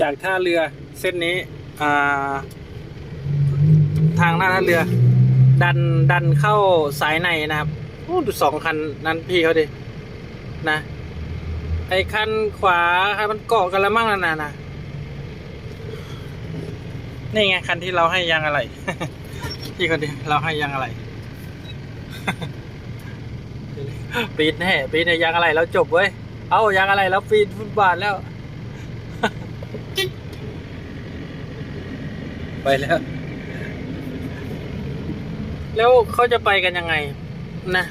จากท่าเรือเส้นนี้อ่าทางหน้าท่าเรือ ดันดันเข้าสายในนะครับโอ้ดูสองคันนั้นพี่เขาดินะไอ้คันขวาคันมันเกาะกันแล้วมั่งนะนะนะนี่ไงคันที่เราให้ยางอะไรพี่คนเดียวเราให้ยางอะไรปีดแน่ปีดในยางอะไรแล้วจบเว้ย เอายางอะไรแล้วปีดฟุตบาทแล้ว ไปแล้ว แล้วเขาจะไปกันยังไง นะ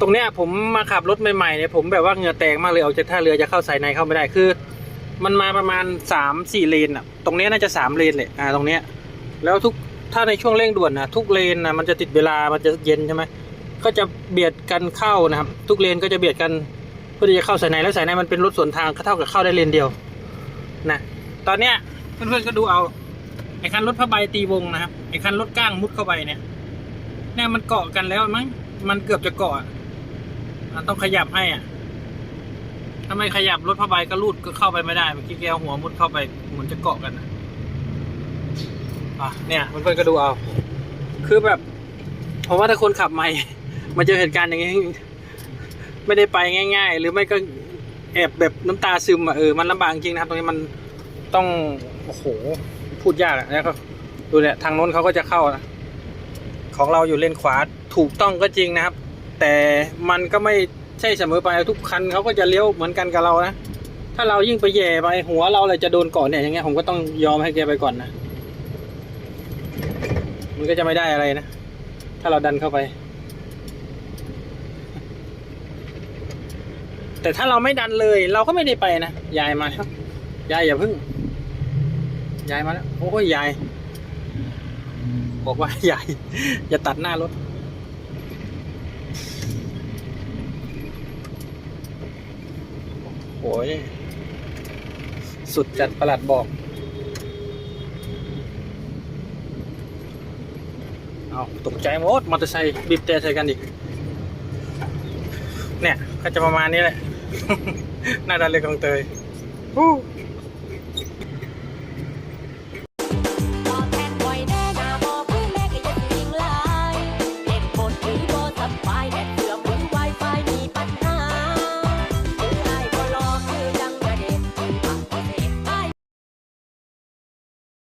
ตรงเนี้ยผมมาขับรถใหม่ๆเนี่ยผมแบบว่าเหงื่อแตกมากเลยออกจากท่าเรือจะเข้าสายในเข้าไม่ได้คือ มันมาประมาณสามสี่เลนอะ ตรงเนี้ยน่าจะสามเลนเลยอ่าตรงเนี้ย แล้วทุกถ้าในช่วงเร่งด่วนนะทุกเลนนะมันจะติดเวลามันจะเย็นใช่ไหมก็จะเบียดกันเข้านะครับ ทุกเลนก็จะเบียดกันเพื่อที่จะเข้าสายในแล้วสายในมันเป็นรถสวนทางก็เท่ากับเข้าได้เลนเดียวนะตอนเนี้ยเพื่อนๆก็ดูเอา ไอ้คันรถผ้าใบตีวงนะครับไอ้คันรถก้างมุดเข้าไปเนี่ยเนี่ยมันเกาะกันแล้วมั้งมันเกือบจะเกาะอะต้องขยับให้อะถ้าไม่ขยับรถผ้าใบก็ลูดก็เข้าไปไม่ได้เมื่อกี้แกหัวมุดเข้าไปเหมือนจะเกาะกันนะอะเนี่ยเพื่อนๆก็ดูเอา คือแบบผมว่าถ้าคนขับใหม่มาเจอเหตุการณ์อย่างนี้ไม่ได้ไปง่าย ๆ หรือไม่ก็แอบแบบน้ำตาซึมอะเออมันลำบากจริงนะครับตรงนี้มันต้องโอ้โห พูดยากอะแล้วก็ดูเนี่ยทางโน้นเขาก็จะเข้านะของเราอยู่เลนขวาถูกต้องก็จริงนะครับ แต่มันก็ไม่ใช่เสมอไปทุกคันเขาก็จะเลี้ยวเหมือนกันกับเรานะถ้าเรายิ่งไปแย่ไปหัวเราเลยจะโดนก่อนเนี่ยอย่างเงี้ยผมก็ต้องยอมให้แกไปก่อนนะมันก็จะไม่ได้อะไรนะ ถ้าเราดันเข้าไป แต่ถ้าเราไม่ดันเลย เราก็ไม่ได้ไปนะยายมาแล้วยายอย่าพึ่ง ยายมาแล้วโอ้ยยาย บอกว่ายายอย่าตัดหน้ารถโอ้ยสุดจัดประหลัดบอกเอาตกใจหมดมอเตอร์ไซค์บีบแต่ใส่กันอีกเนี่ยก็จะประมาณนี้แหละ หน้าดันเลยของเตยฮู้